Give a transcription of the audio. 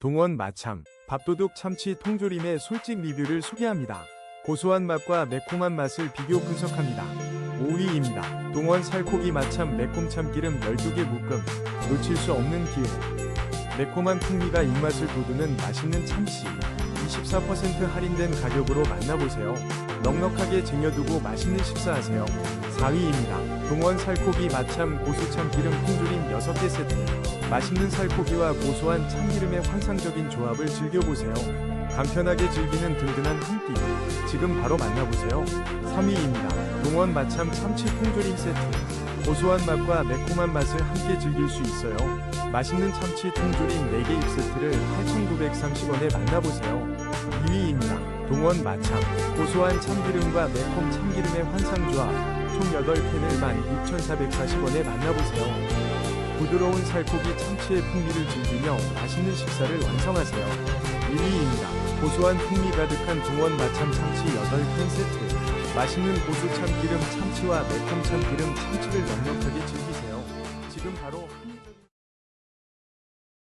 동원 마참, 밥도둑 참치 통조림의 솔직 리뷰를 소개합니다. 고소한 맛과 매콤한 맛을 비교 분석합니다. 5위입니다. 동원 살코기 마참 매콤 참기름 12개 묶음. 놓칠 수 없는 기회. 매콤한 풍미가 입맛을 돋우는 맛있는 참치. 24% 할인된 가격으로 만나보세요. 넉넉하게 쟁여두고 맛있는 식사하세요. 4위입니다. 동원 살코기 마참 고수 참기름 통조림 6개 세트. 맛있는 살코기와 고소한 참기름의 환상적인 조합을 즐겨보세요. 간편하게 즐기는 든든한 한 끼. 지금 바로 만나보세요. 3위입니다. 동원 마참 참치 통조림 세트. 고소한 맛과 매콤한 맛을 함께 즐길 수 있어요. 맛있는 참치 통조림 4개 입세트를 8,930원에 만나보세요. 2위입니다. 동원 마참. 고소한 참기름과 매콤 참기름의 환상조합. 총 8캔을 16,440원에 만나보세요. 부드러운 살코기 참치의 풍미를 즐기며 맛있는 식사를 완성하세요. 1위입니다. 고소한 풍미 가득한 동원 마참 참치 8캔 세트. 맛있는 고수 참기름 참치와 매콤 참기름 참치를 넉넉하게 즐기세요. 지금 바로